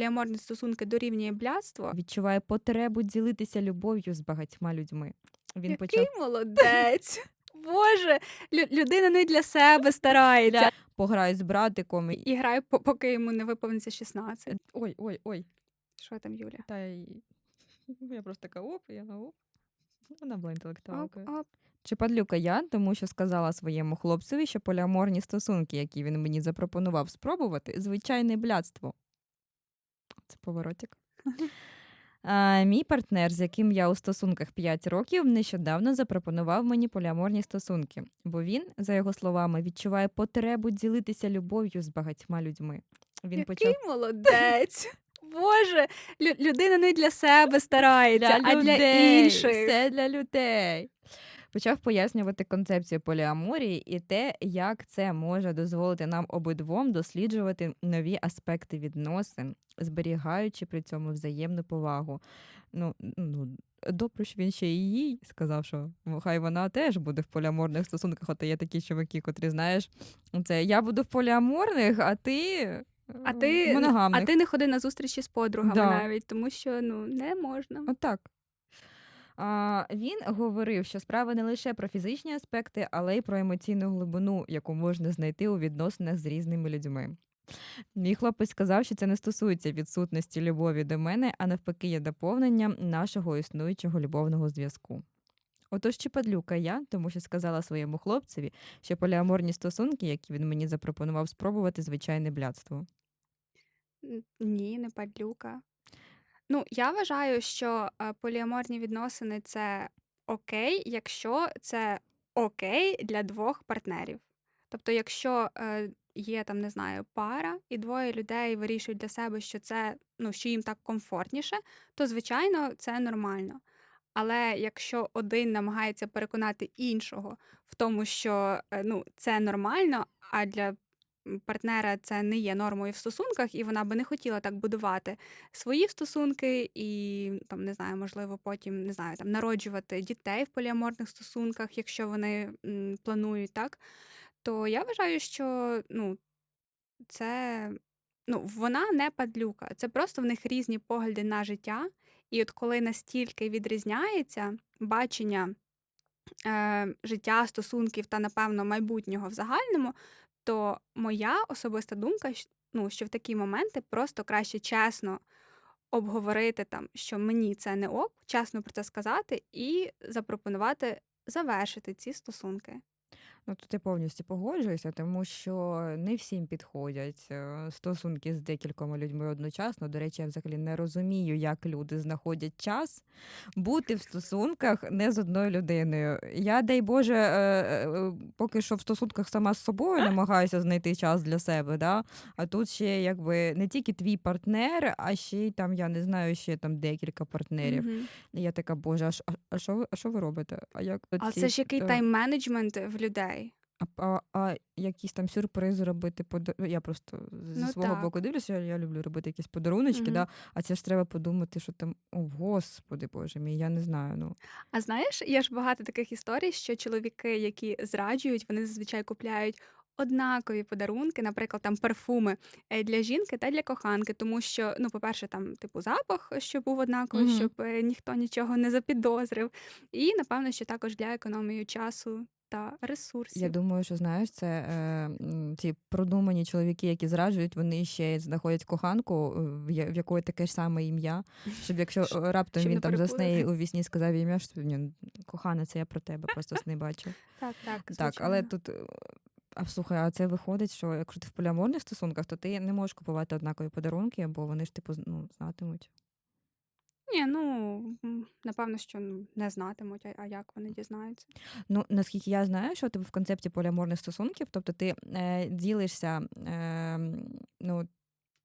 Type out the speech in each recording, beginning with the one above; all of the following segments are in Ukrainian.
поліаморні стосунки дорівнює блядство. Відчуває потребу ділитися любов'ю з багатьма людьми. Він Який почав молодець. Боже, людина не для себе старається. пограє з братиком. і- грає, поки йому не виповниться 16. Ой, ой, ой. Що там, Юля? Та й я просто така оп, я на оп. Вона була Оп, інтелектуалкою. оп. Чи падлюка я, тому що сказала своєму хлопцеві, що поліаморні стосунки, які він мені запропонував спробувати, звичайне блядство. Поворотик. А, мій партнер, з яким я у стосунках 5 років, нещодавно запропонував мені поліаморні стосунки, бо він, за його словами, відчуває потребу ділитися любов'ю з багатьма людьми. Він Який почав молодець. Боже, людина не для себе старається, а для інших. Все для людей. Почав пояснювати концепцію поліаморії і те, як це може дозволити нам обидвом досліджувати нові аспекти відносин, зберігаючи при цьому взаємну повагу. Ну, ну добре, що він ще і їй сказав, що ну, хай вона теж буде в поліаморних стосунках. От є такі чуваки, котрі знаєш, це я буду в поліаморних, а ти. А ти, моногамних. а ти не ходи на зустрічі з подругами Да. навіть, тому що ну не можна. Отак. Він говорив, що справа не лише про фізичні аспекти, але й про емоційну глибину, яку можна знайти у відносинах з різними людьми. Мій хлопець сказав, що це не стосується відсутності любові до мене, а навпаки, є доповненням нашого існуючого любовного зв'язку. Отож, чи падлюка я, тому що сказала своєму хлопцеві, що поліаморні стосунки, які він мені запропонував спробувати, звичайне блядство. Ні, не падлюка. Ну, я вважаю, що е, поліаморні відносини це окей, якщо це окей для двох партнерів. Тобто, якщо е, є там, не знаю, пара, і двоє людей вирішують для себе, що це ну, що їм так комфортніше, то звичайно це нормально. Але якщо один намагається переконати іншого в тому, що е, ну, це нормально, а для партнера це не є нормою в стосунках, і вона би не хотіла так будувати свої стосунки, і там не знаю, можливо, потім не знаю, там народжувати дітей в поліаморних стосунках, якщо вони планують так. То я вважаю, що ну, це ну, вона не падлюка. Це просто в них різні погляди на життя. І от коли настільки відрізняється бачення е, життя, стосунків та, напевно, майбутнього в загальному, то моя особиста думка, ну, що в такі моменти просто краще чесно обговорити там, що мені це не ок, чесно про це сказати і запропонувати завершити ці стосунки. Ну, тут я повністю погоджуюся, тому що не всім підходять е, стосунки з декількома людьми одночасно. До речі, я взагалі не розумію, як люди знаходять час бути в стосунках не з одною людиною. Я, дай Боже, е, е, поки що в стосунках сама з собою намагаюся знайти час для себе. Да? А тут ще якби не тільки твій партнер, а ще й там, я не знаю, ще там декілька партнерів. І я така, боже, а що, ви, ви робите? А як А ці, це ж який тайм-менеджмент в людей. А, а, а якісь там сюрпризи робити пода- ну, Я просто зі Ну, свого так. боку дивлюся, я, я люблю робити якісь подаруночки, Мгм. да? а це ж треба подумати, що там, о, господи боже мій, я не знаю. Ну. А знаєш, є ж багато таких історій, що чоловіки, які зраджують, вони зазвичай купляють однакові подарунки, наприклад, там парфуми е, для жінки та для коханки, тому що, ну, по-перше, там, типу, запах, щоб був однаковий, Мгм. щоб е, ніхто нічого не запідозрив. І, напевно, що також для економії часу та ресурсів. Я думаю, що знаєш, це е, ці продумані чоловіки, які зраджують, вони ще знаходять коханку, е, в якої таке ж саме ім'я. Щоб якщо е, раптом щоб він там засне і у вісні сказав ім'я, що ні, кохана, це я про тебе, просто сни бачив. Так, так, Так, але тут. е, А слухай, а це виходить, що якщо ти в поліаморних стосунках, то ти не можеш купувати однакові подарунки, бо вони ж типу ну, знатимуть. Ні, ну, напевно, що ну, не знатимуть, а, а як вони дізнаються. Ну, наскільки я знаю, що ти в концепті поліаморних стосунків, тобто ти е, ділишся е, ну,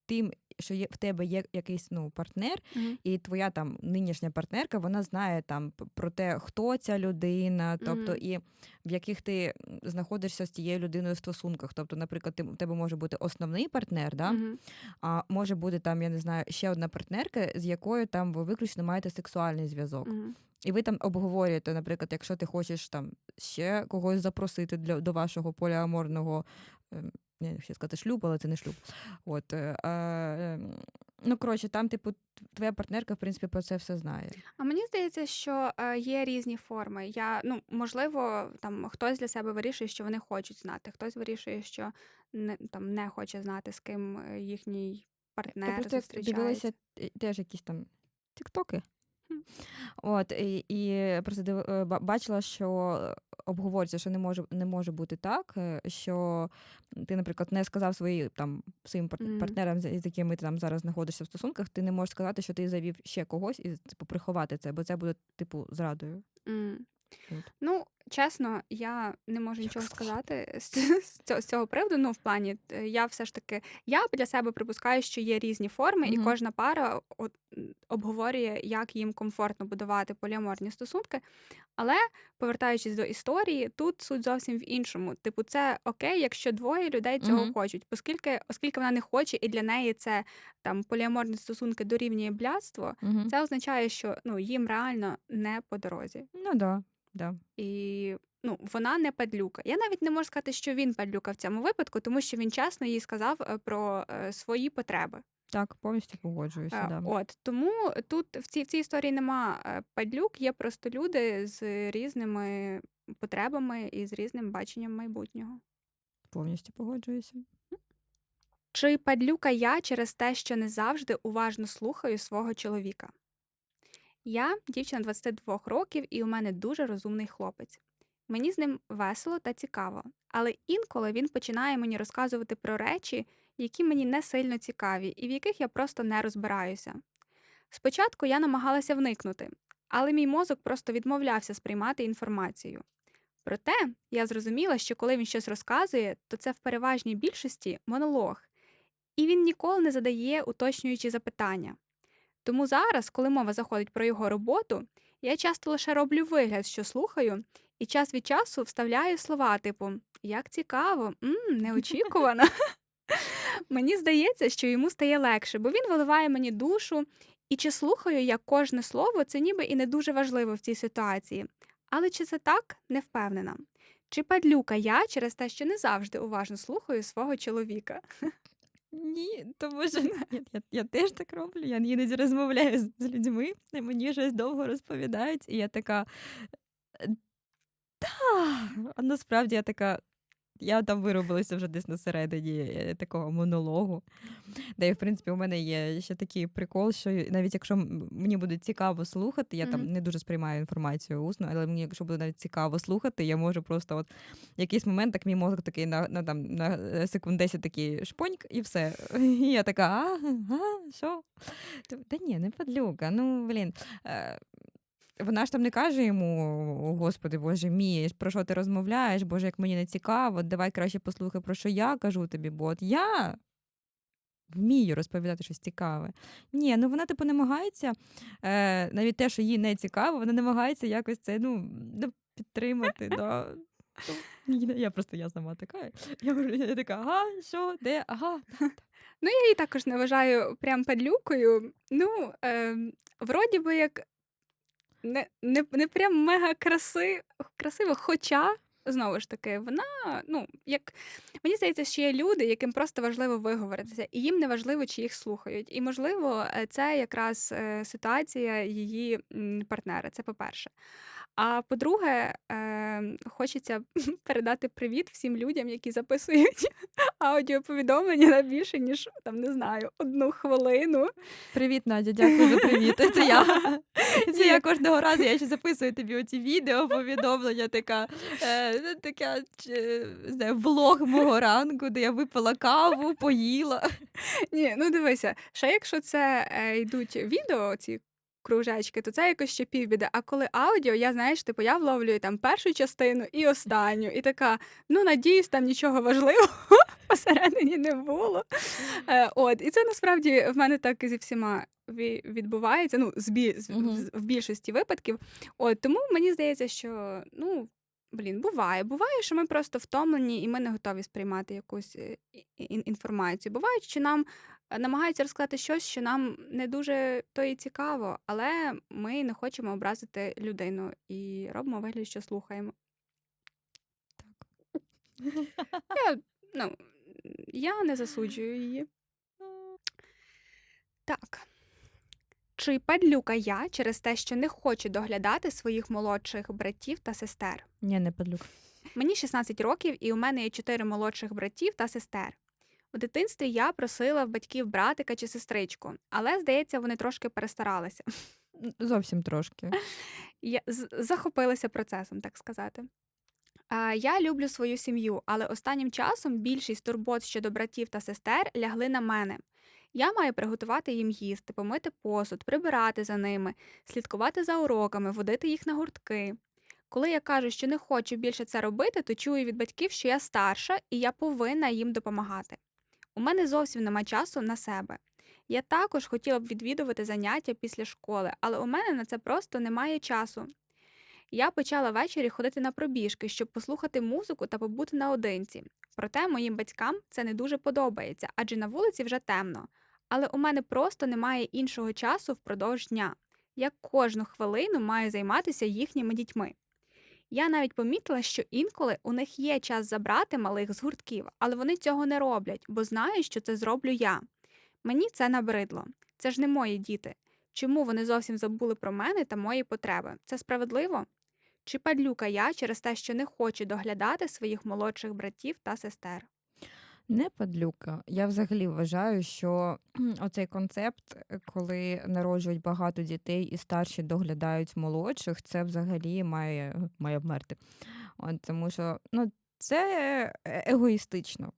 тим, що є в тебе є якийсь ну, партнер, Мгм. і твоя там нинішня партнерка, вона знає там про те, хто ця людина, тобто Мгм. і в яких ти знаходишся з тією людиною в стосунках. Тобто, наприклад, ти, у тебе може бути основний партнер, да? Мгм. а може бути там, я не знаю, ще одна партнерка, з якою там ви виключно маєте сексуальний зв'язок. І ви там обговорюєте, наприклад, якщо ти хочеш там ще когось запросити для до вашого поліаморного ем, я сказати шлюб, але це не шлюб. От, е, е, ну, коротше, там, типу, твоя партнерка, в принципі, про це все знає. А мені здається, що е, є різні форми. Я, ну, можливо, там хтось для себе вирішує, що вони хочуть знати, хтось вирішує, що не, там, не хоче знати, з ким е, їхній Я партнер просто як зустрічається. дивилася е, теж якісь там тіктоки. От, і, і просто див, е, бачила, що е, обговорюється, що не може, не може бути так, е, що ти, наприклад, не сказав свої, там, своїм партнерам, з якими ти там зараз знаходишся в стосунках, ти не можеш сказати, що ти завів ще когось і типу, приховати це, бо це буде, типу, зрадою. Mm. Ну, чесно, я не можу Як нічого сложно. сказати з, з цього, з цього приводу. Ну, в плані, е, я все ж таки, я для себе припускаю, що є різні форми, і Мгм. кожна пара от, м, обговорює, як їм комфортно будувати поліаморні стосунки. Але повертаючись до історії, тут суть зовсім в іншому. Типу, це окей, якщо двоє людей цього Мгм. хочуть, оскільки, оскільки вона не хоче, і для неї це там поліаморні стосунки дорівнює блядство, Мгм. це означає, що ну їм реально не по дорозі. Ну да, да. І ну, вона не падлюка. Я навіть не можу сказати, що він падлюка в цьому випадку, тому що він чесно їй сказав е, про е, свої потреби. Так, повністю погоджуюся. Е, Да. От тому тут в цій в цій історії нема падлюк, є просто люди з різними потребами і з різним баченням майбутнього. Повністю погоджуюся. Чи падлюка я через те, що не завжди уважно слухаю свого чоловіка? Я дівчина 22 років, і у мене дуже розумний хлопець. Мені з ним весело та цікаво, але інколи він починає мені розказувати про речі, які мені не сильно цікаві і в яких я просто не розбираюся. Спочатку я намагалася вникнути, але мій мозок просто відмовлявся сприймати інформацію. Проте я зрозуміла, що коли він щось розказує, то це в переважній більшості монолог, і він ніколи не задає уточнюючі запитання. Тому зараз, коли мова заходить про його роботу, я часто лише роблю вигляд, що слухаю, і час від часу вставляю слова типу Як цікаво, м, неочікувано. Мені здається, що йому стає легше, бо він виливає мені душу, і чи слухаю я кожне слово, це ніби і не дуже важливо в цій ситуації. Але чи це так, не впевнена. Чи падлюка я через те, що не завжди уважно слухаю свого чоловіка? Ні, тому що я, я, я теж так роблю. Я іноді розмовляю з, з людьми, і мені щось довго розповідають, і я така. «Е, Та, а насправді я така. Я там виробилася вже десь на середині е, такого монологу. Де, і, в принципі, у мене є ще такий прикол, що навіть якщо мені буде цікаво слухати, я там не дуже сприймаю інформацію усно, але мені, якщо буде навіть цікаво слухати, я можу просто от якийсь момент так мій мозок такий на, на, там, на е, секунд 10 такий шпоньк, і все. І я така, а, а що? Та ні, не падлюка. Ну, блін. Вона ж там не каже йому, господи, боже мій, про що ти розмовляєш, боже, як мені не цікаво, давай краще послухай, про що я кажу тобі, бо от я вмію розповідати щось цікаве. Ні, ну вона типу намагається, е, навіть те, що їй не цікаво, вона намагається якось це ну, ну, підтримати. Да. Ну, Я просто я сама така. Я, я така, ага, що, де, ага. Ну, я її також не вважаю прям падлюкою. Ну, е, вроді би як не, не, не прям мега краси, красиво, хоча. Знову ж таки, вона, ну, як мені здається, що є люди, яким просто важливо виговоритися, і їм не важливо, чи їх слухають. І, можливо, е, це якраз е, ситуація її партнера. Це по-перше. А по-друге, е, хочеться передати привіт всім людям, які записують аудіоповідомлення на більше, ніж там не знаю, одну хвилину. Привіт, Надя, дякую за привіт. Це я. Це я кожного разу я ще записую тобі оці відео, повідомлення, така, е, ну, така чи, не знаю, влог мого ранку, де я випила каву, поїла. Ні, ну дивися, ще якщо це е, йдуть відео, ці кружечки, то це якось ще півбіди. А коли аудіо, я знаєш, типу, я вловлюю там першу частину і останню, і така, ну надіюсь, там нічого важливого посередині не було. Е, от, і це насправді в мене так і зі всіма відбувається. Ну, з бі- з- Мгм. в- більшості випадків. От тому мені здається, що ну. Блін, буває. Буває, що ми просто втомлені і ми не готові сприймати якусь е, інформацію. Буває, що нам е, намагаються розказати щось, що нам не дуже то і цікаво, але ми не хочемо образити людину і робимо вигляд, що слухаємо. Я, ну, я не засуджую її. Так. Чи падлюка я через те, що не хочу доглядати своїх молодших братів та сестер? Ні, не падлюк. Мені 16 років, і у мене є чотири молодших братів та сестер. У дитинстві я просила в батьків братика чи сестричку, але, здається, вони трошки перестаралися. Зовсім трошки. Я захопилася процесом, так сказати. А, Я люблю свою сім'ю, але останнім часом більшість турбот щодо братів та сестер лягли на мене. Я маю приготувати їм їсти, помити посуд, прибирати за ними, слідкувати за уроками, водити їх на гуртки. Коли я кажу, що не хочу більше це робити, то чую від батьків, що я старша і я повинна їм допомагати. У мене зовсім нема часу на себе. Я також хотіла б відвідувати заняття після школи, але у мене на це просто немає часу. Я почала ввечері ходити на пробіжки, щоб послухати музику та побути наодинці. Проте моїм батькам це не дуже подобається, адже на вулиці вже темно. Але у мене просто немає іншого часу впродовж дня. Я кожну хвилину маю займатися їхніми дітьми. Я навіть помітила, що інколи у них є час забрати малих з гуртків, але вони цього не роблять, бо знають, що це зроблю я. Мені це набридло. Це ж не мої діти. Чому вони зовсім забули про мене та мої потреби? Це справедливо? Чи падлюка я через те, що не хочу доглядати своїх молодших братів та сестер? Не падлюка. Я взагалі вважаю, що оцей концепт, е, коли народжують багато дітей і старші доглядають молодших, це взагалі має, має вмерти. От, тому що ну, це е- егоїстично.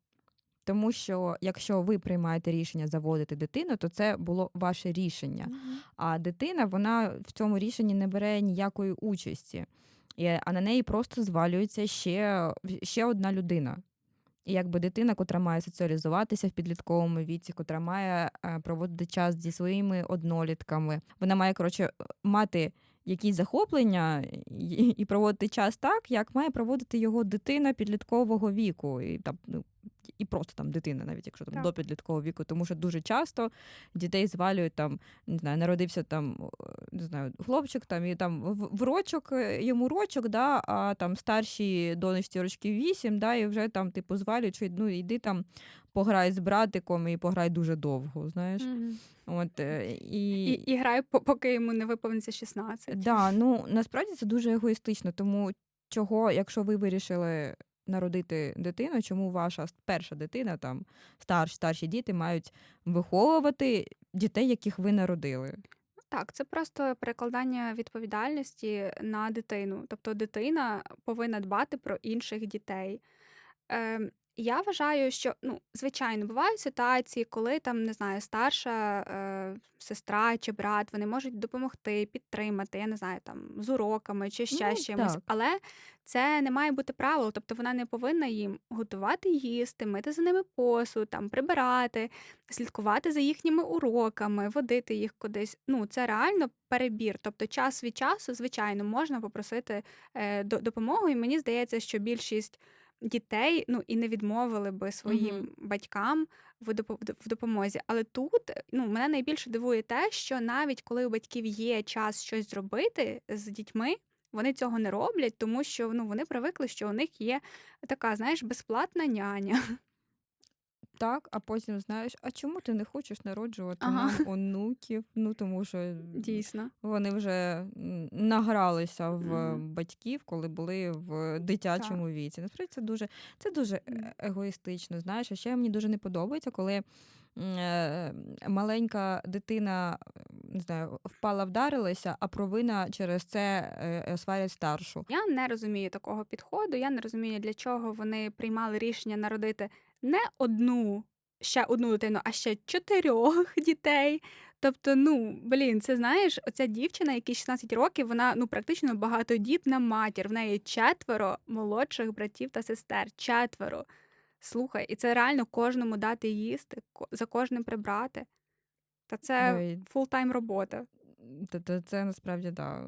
Тому що якщо ви приймаєте рішення заводити дитину, то це було ваше рішення. А дитина вона в цьому рішенні не бере ніякої участі, а на неї просто звалюється ще, ще одна людина. І якби дитина, котра має соціалізуватися в підлітковому віці, котра має е, проводити час зі своїми однолітками, вона має коротше мати якісь захоплення і проводити час так, як має проводити його дитина підліткового віку. І там ну. І просто там дитина, навіть якщо там Так. до підліткового віку, тому що дуже часто дітей звалюють там, не знаю, народився там, не знаю, хлопчик там і там в, рочок, е, йому рочок, да, а там старшій донечці рочків вісім, да, і вже там, типу, звалюють, що ну йди там пограй з братиком і пограй дуже довго, знаєш. От, е, і... І, і грає, поки йому не виповниться 16. Да, ну насправді це дуже егоїстично, тому чого, якщо ви вирішили народити дитину, чому ваша перша дитина, там старші, старші діти мають виховувати дітей, яких ви народили? Так, це просто перекладання відповідальності на дитину. Тобто дитина повинна дбати про інших дітей. Я вважаю, що ну, звичайно, бувають ситуації, коли там, не знаю, старша е, сестра чи брат, вони можуть допомогти, підтримати, я не знаю, там з уроками чи ще Ну, з чимось. так. Але це не має бути правило. Тобто вона не повинна їм готувати їсти, мити за ними посуд, там прибирати, слідкувати за їхніми уроками, водити їх кудись. Ну, це реально перебір. Тобто, час від часу, звичайно, можна попросити е, до- допомогу. І мені здається, що більшість дітей ну і не відмовили би своїм угу. батькам в допо- в в допомозі. Але тут ну мене найбільше дивує те, що навіть коли у батьків є час щось зробити з дітьми. Вони цього не роблять, тому що ну вони привикли, що у них є така, знаєш, безплатна няня. Так, а потім знаєш, а чому ти не хочеш народжувати Ага. нам онуків? Ну тому що Дійсно. вони вже награлися в Мгм. батьків, коли були в дитячому віці. Насправді це дуже, це дуже егоїстично. Знаєш, а ще мені дуже не подобається, коли е, маленька дитина не знаю, впала, вдарилася, а провина через це е, е, сварять старшу. Я не розумію такого підходу. Я не розумію, для чого вони приймали рішення народити не одну, ще одну дитину, а ще чотирьох дітей. Тобто, ну блін, це знаєш, оця дівчина, якій 16 років, вона ну практично багатодітна матір. В неї четверо молодших братів та сестер. Четверо. Слухай, і це реально кожному дати їсти, за кожним прибрати. Та це фултайм робота. Та, та це насправді да,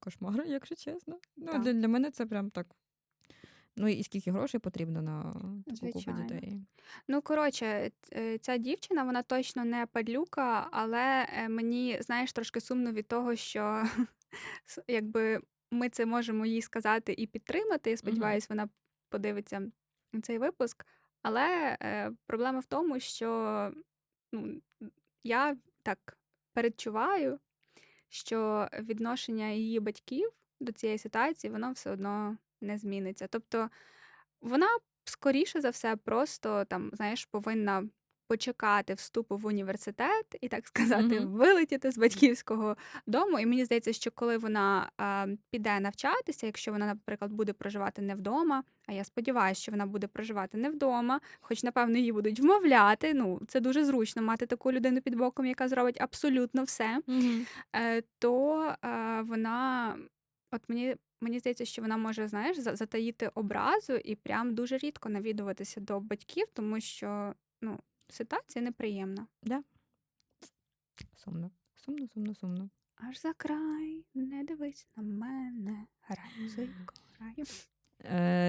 кошмар, якщо чесно. Ну, Так. для, для мене це прям так. Ну і скільки грошей потрібно на таку купу дітей. Ну, коротше, е, ця дівчина, вона точно не падлюка, але е, мені, знаєш, трошки сумно від того, що якби ми це можемо їй сказати і підтримати. Я сподіваюся, вона подивиться цей випуск. Але, е, проблема в тому, що, ну, я так передчуваю, що відношення її батьків до цієї ситуації, воно все одно не зміниться. Тобто вона, скоріше за все, просто там, знаєш, повинна почекати вступу в університет і, так сказати, Мгм. вилетіти з батьківського дому. І мені здається, що коли вона, а, піде навчатися, якщо вона, наприклад, буде проживати не вдома, а я сподіваюся, що вона буде проживати не вдома, хоч, напевно, її будуть вмовляти. Ну, це дуже зручно мати таку людину під боком, яка зробить абсолютно все. Е, то, е, вона от мені мені здається, що вона може, знаєш, затаїти образу і прям дуже рідко навідуватися до батьків, тому що, ну, ситуація неприємна. Да. Сумно. Сумно, сумно, сумно. Аж за край, не дивись на мене, грай, зайко, грай. Е,